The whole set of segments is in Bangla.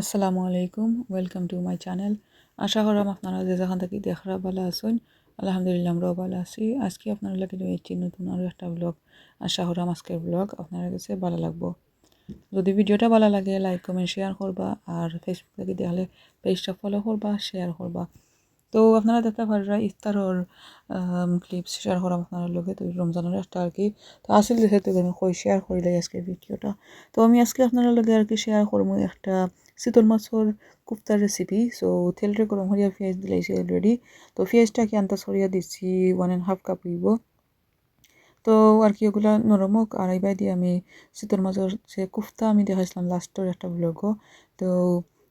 আসসালামু আলাইকুম ওয়েলকাম টু মাই চ্যানেল আশা করাম আপনারা যে যেখান থেকে দেখরা ভালো আছেন, আলহামদুলিল্লাহ আমরাও ভালো আছি। আজকে আপনারা লাগে দিয়েছি নতুন আরও একটা ব্লগ আশা করাম আজকের ব্লগ আপনারা কাছে ভালো লাগবো। যদি ভিডিওটা ভালো লাগে লাইক কমেন্ট শেয়ার করবা আর ফেসবুক থেকে দেখলে পেজটা ফলো করবা শেয়ার করবা। তো আপনারা দেখতে পারা ইফতারর ক্লিপস শেয়ার করাম আপনার লগে তো রমজানের একটা আর কি। তো আসলে যেহেতু আমি কই শেয়ার করিলে আজকে ভিডিওটা, তো আমি আজকে আপনার লগে আর কি শেয়ার করব একটা চিতল মাছর কুফতার রেসিপি সো তেলটা গরম হরিয়া পেঁয়াজ দিলাইছি অলরেডি তো পেঁয়াজটাকে আন্তা সরিয়া দিচ্ছি ওয়ান অ্যান্ড হাফ কাপ হইব তো আর কি ওগুলা নরম হোক আর এইবার দিয়ে আমি চিতল মাছের যে কুফতা আমি দেখাইছিলাম লাস্টের একটা ব্লগও তো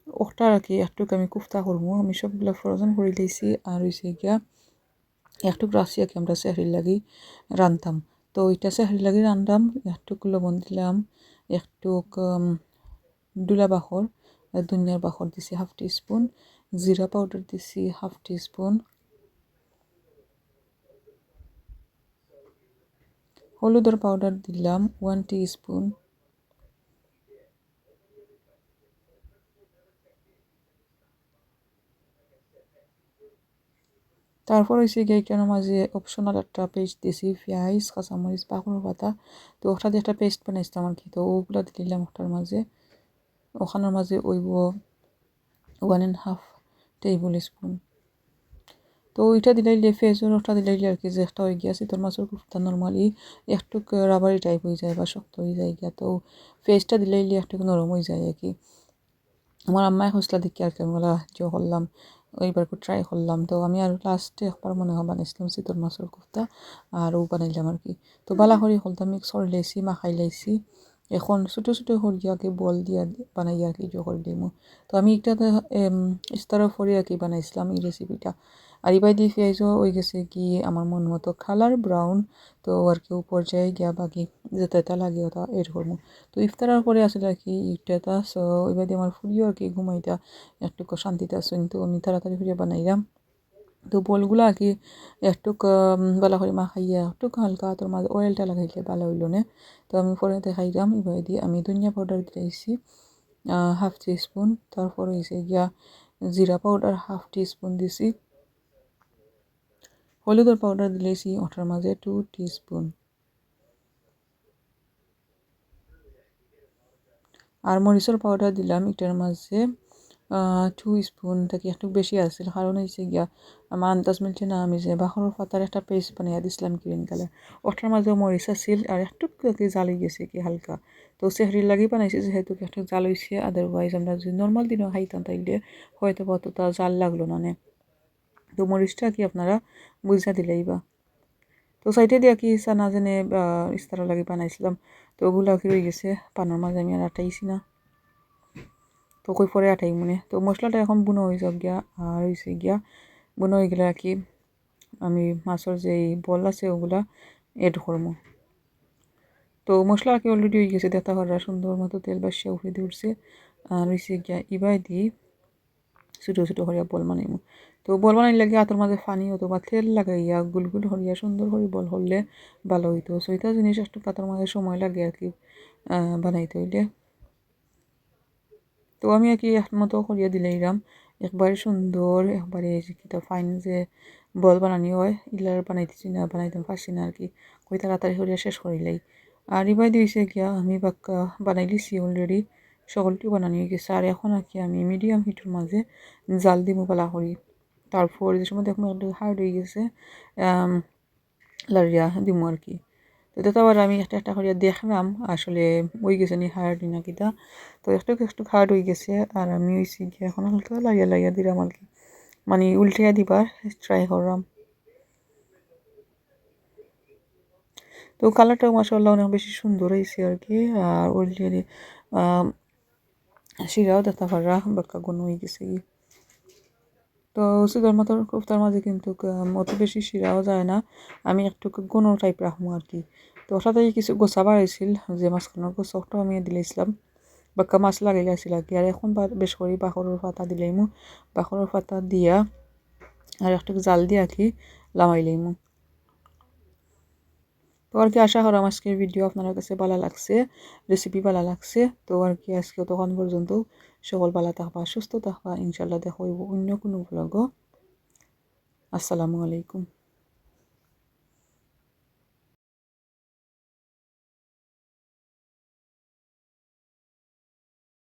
ওটা আর কি একটুক আমি কুফতা করব আমি সবগুলো ফ্রোজেন করে দিয়েছি আর হয়েছে গিয়া একটুক রাশি আর কি আমরা সেহরির লাগি রান্তাম তো ওইটা সেহরির লাগি রান্ধাম একটুক লবণ দিলাম একটুক ডুলা বাখর ধনিয়ার বাখর দিছি হাফ টি স্পুন জিরা পাউডার দিছি হাফ টি স্পুন হলুদের পাউডার দিলাম ওয়ান টি স্পুন তারপর হয়েছে গিয়ে কেন মাঝে অপশনাল একটা পেস্ট দিয়েছি পেঁয়াজ, কাঁচামরিচ পাকুড় পাতা, তো ওটা দিয়ে একটা পেস্ট বানাইছিলাম আর কি, তো ওগুলো দিলাম ওটার মাঝে। ওখানের মাঝে ওইব one and half tablespoon তো ওইটা দিলাইলে ফেজর ওটা দিলাইলে আর কি, যে একটা হয়ে গিয়েছে তোর মাছের কুফতা নর্মালি একটু রাবারি টাইপ হয়ে যায় বা শক্ত হয়ে যায় গিয়া, তো ফেসটা দিলাইলে একটু নরম হয়ে যায় আর কি। আমার আম্মায় হসলা দেখি আর কি আমি করলাম ওইবার ট্রাই করলাম। তো আমি আর লাস্টে একবার মনে হয় বানাইছিলাম চিতল মাছের কুফতা, আর ও বানাইলাম আর কি। তো বালা করে হলতাম মিক্স করে মাখাই লাইছি এখন ছোটো ছোটো সৰিয়াকে বল দিয়া বানাই আর কি করে দিমু তো আমি একটা আর কি বানাইছিলাম এই রেসিপিটা আর এবার দিয়ে পেঁয়াজও হয়ে গেছে কি আমার মন মতো কালার ব্রাউন তো আর কি পর্যায়ে গিয়া বাকি এটা লাগে ওটা এড করব তো ইফতারার পরে আর কি ইটা সো এবার দিয়ে আমার ফুরিও আর কি ঘুমাইটা একটু শান্তিতে আসুন, তো আমি তাড়াতাড়ি ফুরিয়ে বানাইলাম। তো বলগুলো আর কি একটু ভালো করে মাখাইয়া একটু হালকা তোর মাঝে অয়েলটা লাগাইলে ভালো হইল না। তো আমি পরে দেখাইলাম এবার দিয়ে আমি ধনিয়া পাউডার দিয়েছি হাফ টি স্পুন তারপর হয়েছে গিয়া জিরা পাউডার হাফ টি স্পুন দিছি। হলুদের পাউডার দিলেছি ওটার মাঝে টু টি স্পুন আর মরিচের পাউডার দিলাম এটার মাঝে টু স্পুন থেকে একটু বেশি আসছিল কারণ হয়েছে গিয়া, আমার আন্দাজ মিলছে না আমি যে বাখরের পাতার একটা পেস্ট বানিয়ে দিছিলাম গ্রিন কালার ওটার মাঝে মরিচ আছিল আর একটু জাল গেছে কি হালকা। তো সেহরি লাগি বানাইছে যেহেতু একটু জাল হয়েছে আদারওয়াইজ আমরা যদি নর্মাল দিনও খাইতাম তাইলে হয়তো অতটা জাল লাগল না তো মরিচটা কি আপনারা বুঝা দিলেই বা। তো সাইডে দিয়া কি ইচ্ছা না জানে ইস্তারা লাগি বানাইছিলাম। তো ওগুলো কি রয়ে গেছে, পানোর মাঝে আমি আর আটাইছি না। তো কই পরে আটাই মনে। তো মশলাটা এখন বুনো হয়ে যাক গিয়া আর হয়েছে গিয়া। বুনো হয়ে গেলে আর কি আমি মাছের যে বল আছে ওগুলা এড করব তো মশলা আর কি অলরেডি হয়ে গেছে দেখা করা সুন্দর মতো তেল বাসিয়া উঠে দিয়ে উঠছে। আর হয়েছে গিয়া, ইবাই দিয়ে ছোটো ছোটো করিয়া বল বানাইমু। তো বল বানাই লাগে হাতের মাঝে পানি অথবা তেল লাগাইয়া গুলগুল হরিয়া সুন্দর করে বল হলে ভালো হইতো সইটা জিনিস একটু পাতার মাঝে সময় লাগে আর কি বানাইতে হইলে তো আমি আর কি মতো করিয়া দিলাইলাম একবারে সুন্দর একবারে কিতা ফাইন যে বল বানানি হয় ইলার বানাইতেছি না বানাইতাম পারছি না আর কি কই তাড়াতাড়ি করিয়া শেষ করিলাই আর ইবাই দিয়েছে গিয়া আমি বাক্কা বানাই লিছি অলরেডি সকলটি বানানি হয়ে গেছে আর এখন আর কি আমি মিডিয়াম হিটের মাঝে জাল দিব পালা করি তারপর যে সময় দেখব একটু হার্ড হয়ে গেছে লারিয়া দিব আর কি তো আবার আমি একটা একটা করিয়া দেখলাম আসলে ওই গেছে নি হার্ড না কিটা তো একটু একটু হার্ড হয়ে গেছে আর আমি ওইছি গিয়ে এখন হালকা লাগিয়া লাগিয়া দিলাম আর কি মানে উল্টিয়া দিবার ট্রাই করলাম তো কালারটাও মাসাল্লাহ অনেক বেশি সুন্দর হয়েছে আর কি আর অলরেডি শিরাও দেখতে পারা বাক্কা গুণ হয়ে গেছে তো সুগার মতোর কোফতার মাঝে কিন্তু অত বেশি শিরাও যায় না। আমি একটু গুণো টাইপ রাখব আর কি তো হঠাৎ কিছু গোসা বাড়াইছিল যে মাছখানোর গোছাটাও আমি দিলেছিলাম বাক্কা মাছ লাগিলে আছিল আর কি আর এখন বেশ করে বাখরের পাতা দিলাইমু বাখরের পাতা দিয়া আর একটু জাল দিয়া কি লামাইলাইমু তো আর কি আশা করাম আজকের ভিডিও আপনার কাছে ভালো লাগছে রেসিপি ভালো লাগছে, তো আর কি আজকে তখন পর্যন্ত সকল ভালো থাকবা, সুস্থ থাকবা ইনশাল্লাহ দেখো অন্য কোনো ব্লগ আসসালামু আলাইকুম।